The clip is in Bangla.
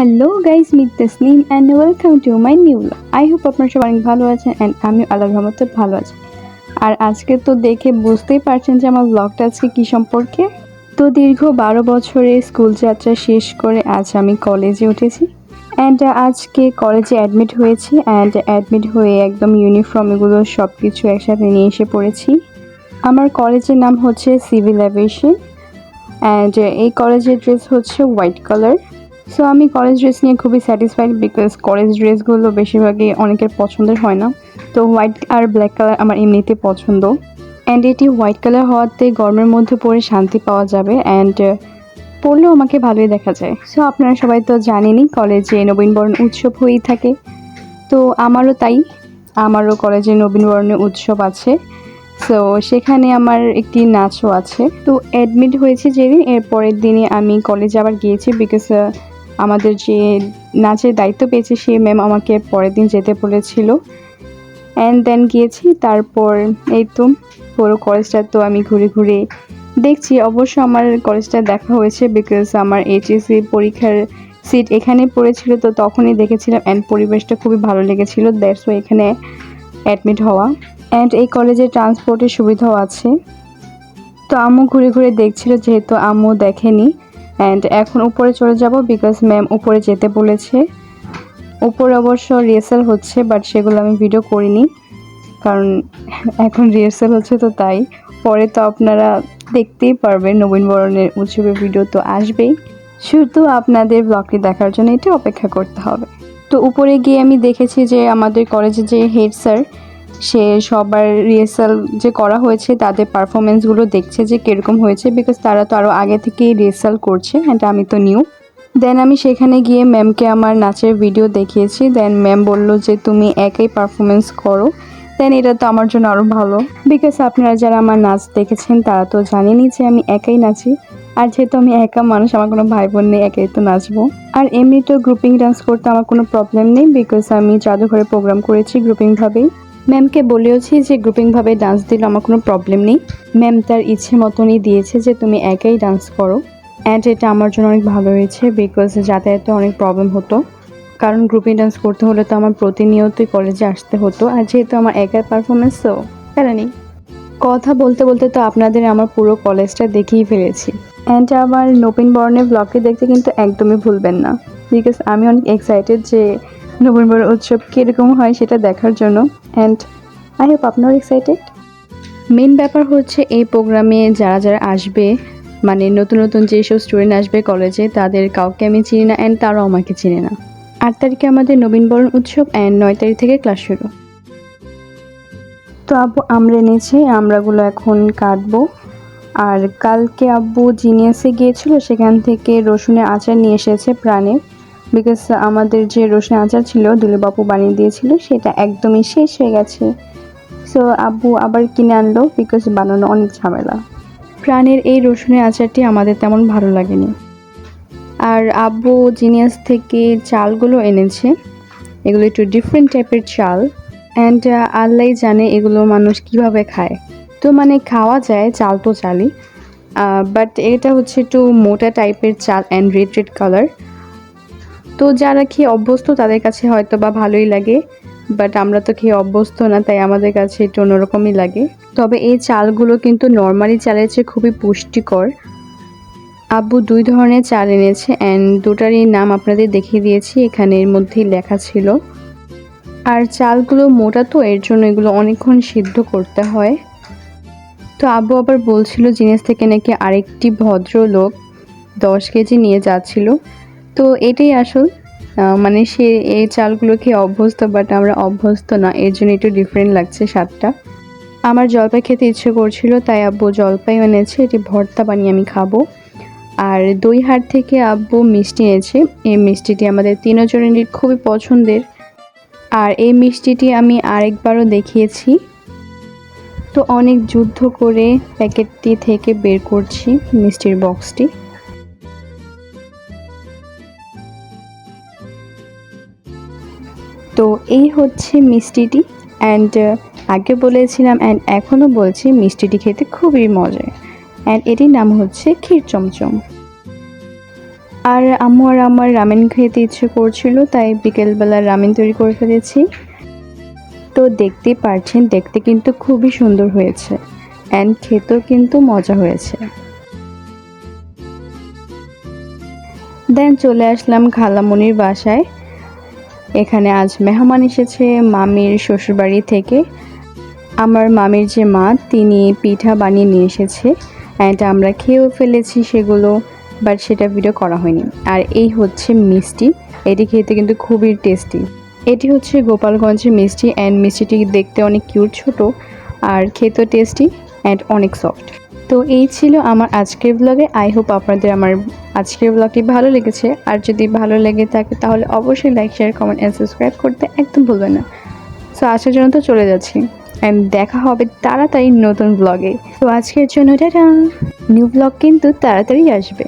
Hello guys meet Tasnim and welcome to my new I hope আপনার সব অনেক ভালো আছেন অ্যান্ড আমি আল্লাহ রহমতে ভালো আছি। আর আজকে তো দেখে বুঝতেই পারছেন যে আমার ব্লগটা আজকে কী সম্পর্কে? তো দীর্ঘ বারো বছরের স্কুল যাত্রা শেষ করে আজ আমি কলেজে উঠেছি। অ্যান্ড আজকে কলেজে অ্যাডমিট হয়েছি অ্যান্ড অ্যাডমিট হয়ে একদম ইউনিফর্ম এগুলো সব কিছু একসাথে নিয়ে এসে পড়েছি। আমার কলেজের নাম হচ্ছে সিভিল অ্যাভিয়েশন অ্যান্ড এই কলেজের ড্রেস হচ্ছে হোয়াইট কালার সো আমি কলেজ ড্রেস নিয়ে খুবই স্যাটিসফাইড বিকজ কলেজ ড্রেসগুলো বেশিরভাগই অনেকের পছন্দের হয় না। তো হোয়াইট আর ব্ল্যাক কালার আমার এমনিতে পছন্দ। অ্যান্ড এটি হোয়াইট কালার হওয়াতে গরমের মধ্যে পরে শান্তি পাওয়া যাবে অ্যান্ড পড়লেও আমাকে ভালোই দেখা যায়। সো আপনারা সবাই তো জানেনই কলেজে নবীনবরণ উৎসব হয়েই থাকে। তো আমারও তাই, আমারও কলেজে নবীনবরণের উৎসব আছে। সো সেখানে আমার একটি নাচও আছে। তো অ্যাডমিট হয়েছে যেদিন এর পরের দিনে আমি কলেজে আবার গিয়েছি বিকজ আমাদের যে নাচের দায়িত্ব পেয়েছে সে ম্যাম আমাকে পরের দিন যেতে বলেছিল। অ্যান্ড দেন গিয়েছি, তারপর এই তো পুরো কলেজটা তো আমি ঘুরে ঘুরে দেখছি। অবশ্য আমার কলেজটা দেখা হয়েছে বিকজ আমার এইচএসসি পরীক্ষার সিট এখানে পড়েছিল, তো তখনই দেখেছিলাম অ্যান্ড পরিবেশটা খুবই ভালো লেগেছিল। দ্যাটস এখানে অ্যাডমিট হওয়া। অ্যান্ড এই কলেজে ট্রান্সপোর্টের সুবিধাও আছে। তো আম্মু ঘুরে ঘুরে দেখছিল, যেহেতু আম্মু দেখেনি। অ্যান্ড এখন উপরে চলে যাব বিকজ ম্যাম উপরে যেতে বলেছে। উপরে অবশ্য রিহার্সাল হচ্ছে বাট সেগুলো আমি ভিডিও করিনি। কারণ এখন রিহার্সাল হচ্ছে তো তাই। পরে তো আপনারা দেখতেই পারবেন নবীনবরণের উৎসবের ভিডিও তো আসবেই। শুধু আপনাদের ব্লগটি দেখার জন্য এটা অপেক্ষা করতে হবে। তো উপরে গিয়ে আমি দেখেছি যে আমাদের কলেজে যে হেড স্যার সে সবার রিহার্সাল যে করা হয়েছে, তাদের পারফরমেন্সগুলো দেখছে যে কীরকম হয়েছে বিকজ তারা তো আরও আগে থেকেই রিহার্সাল করছে অ্যান্ড আমি তো নিউ দেন আমি সেখানে গিয়ে ম্যামকে আমার নাচের ভিডিও দেখিয়েছি। দেন ম্যাম বলল যে, তুমি একাই পারফরমেন্স করো। দেন এটা তো আমার জন্য আরও ভালো। বিকজ আপনারা যারা আমার নাচ দেখেছেন, তারা তো জানেনই যে আমি একাই নাচি। আর যেহেতু আমি একা মানুষ, আমার কোনো ভাই বোন নেই, একাই তো নাচবো। আর এমনি তো গ্রুপিং ডান্স করতে আমার কোনো প্রবলেম নেই বিকজ আমি জাদুঘরে প্রোগ্রাম করেছি গ্রুপিংভাবেই ম্যামকে বলেওছি যে গ্রুপিংভাবে ডান্স দিলে আমার কোনো প্রবলেম নেই। ম্যাম তার ইচ্ছে মতনই দিয়েছে যে তুমি একাই ডান্স করো। অ্যান্ড এটা আমার জন্য অনেক ভালো হয়েছে বিকজ যাতায়াতে অনেক প্রবলেম হতো। কারণ গ্রুপিং ডান্স করতে হলে তো আমার প্রতিনিয়তই কলেজে আসতে হতো। আর যেহেতু আমার একার পারফরমেন্স তো প্যারা নেই। কথা বলতে বলতে তো আপনাদের আমার পুরো কলেজটা দেখেই ফেলেছি। অ্যান্ড আমার নবীন বর্ণের ব্লগটি দেখতে কিন্তু একদমই ভুলবেন না। বিকজ আমি অনেক এক্সাইটেড যে নবীন বরণ উৎসব কীরকম হয় সেটা দেখার জন্য। অ্যান্ড আই হোপ আপনার এক্সাইটেড মেন ব্যাপার হচ্ছে এই প্রোগ্রামে যারা যারা আসবে মানে নতুন নতুন যেসব স্টুডেন্ট আসবে কলেজে তাদের কাউকে আমি চিনি না অ্যান্ড তারাও আমাকে চিনে না। আট তারিখে আমাদের নবীনবরণ উৎসব অ্যান্ড নয় তারিখ থেকে ক্লাস শুরু। তো আব্বু, আমরা এনেছে, আমরাগুলো এখন কাটবো। আর কালকে আব্বু জিনিয়াসে গিয়েছিল, সেখান থেকে রসুনের আচার নিয়ে এসেছে প্রাণে বিকজ আমাদের যে রসুনের আচার ছিল দুলুবাবু বানিয়ে দিয়েছিল, সেটা একদমই শেষ হয়ে গেছে। সো আব্বু আবার কিনে আনলো বিকজ বানানো অনেক ঝামেলা। প্রাণের এই রসুনের আচারটি আমাদের তেমন ভালো লাগেনি। আর আব্বু জিনিয়াস থেকে চালগুলো এনেছে। এগুলো একটু ডিফারেন্ট টাইপের চাল। অ্যান্ড আল্লাহ জানে এগুলো মানুষ কীভাবে খায়। তো মানে খাওয়া যায়, চাল তো চালই। বাট এটা হচ্ছে একটু মোটা টাইপের চাল অ্যান্ড রেড রেড কালার তো যারা খেয়ে অভ্যস্ত, তাদের কাছে হয়তো বা ভালোই লাগে বাট আমরা তো খেয়ে অভ্যস্ত না, তাই আমাদের কাছে একটু অন্যরকমই লাগে। তবে এই চালগুলো কিন্তু নর্মালি চালের চেয়ে খুবই পুষ্টিকর। আব্বু দুই ধরনের চাল এনেছে অ্যান্ড দুটারই নাম আপনাদের দেখিয়ে দিয়েছি, এখানে এর মধ্যেই লেখা ছিল। আর চালগুলো মোটা তো, এর জন্য এগুলো অনেকক্ষণ সিদ্ধ করতে হয়। তো আব্বু আবার বলছিল জিনিস থেকে নাকি আরেকটি ভদ্রলোক দশ কেজি নিয়ে যাচ্ছিল। তো এটাই আসল। মানে সে এই চালগুলো খেয়ে অভ্যস্ত বাট আমরা অভ্যস্ত না, এর জন্য একটু ডিফারেন্ট লাগছে স্বাদটা। আমার জলপাই খেতে ইচ্ছে করছিল, তাই আব্বু জলপাই এনেছে, এটি ভর্তা বানিয়ে আমি খাব। আর দই হাট থেকে আব্বু মিষ্টি এনেছে, এই মিষ্টিটি আমাদের তিনজনেরই খুবই পছন্দের। আর এই মিষ্টিটি আমি আরেকবারও দেখিয়েছি। তো অনেক যুদ্ধ করে প্যাকেটটি থেকে বের করছি মিষ্টির বক্সটি। তো এই হচ্ছে মিষ্টিটি অ্যান্ড আগে বলেছিলাম অ্যান্ড এখনও বলছি মিষ্টিটি খেতে খুবই মজার। অ্যান্ড এটির নাম হচ্ছে ক্ষীর চমচম। আর আম্মু আর আমার রামেন খেতে ইচ্ছে করছিল, তাই বিকেলবেলা রামেন তৈরি করে ফেলেছি। তো দেখতে পারছেন, দেখতে কিন্তু খুবই সুন্দর হয়েছে। অ্যান্ড খেতেও কিন্তু মজা হয়েছে। দেন চলে আসলাম খালামনির বাসায়। এখানে আজ মেহমান এসেছে মামির শ্বশুরবাড়ি থেকে। আমার মামির যে মা, তিনি পিঠা বানিয়ে নিয়ে এসেছে। অ্যান্ড আমরা খেয়েও ফেলেছি সেগুলো বাট সেটা ভিডিও করা হয়নি। আর এই হচ্ছে মিষ্টি। এটি খেতে কিন্তু খুবই টেস্টি এটি হচ্ছে গোপালগঞ্জের মিষ্টি অ্যান্ড মিষ্টিটি দেখতে অনেক কিউট ছোট, আর খেতেও টেস্টি অ্যান্ড অনেক সফট তো এই ছিল আমার আজকের ব্লগে আই হোপ আপনাদের আমার আজকের ব্লগটি ভালো লেগেছে। আর যদি ভালো লেগে থাকে, তাহলে অবশ্যই like share comment and subscribe করতে একদম ভুলবেন না। সো আজকের জন্য তো চলে যাচ্ছি। অ্যান্ড দেখা হবে তাড়াতাড়ি নতুন ব্লগে তো আজকের জন্য এটা নিউ ব্লগ কিন্তু তাড়াতাড়ি আসবে।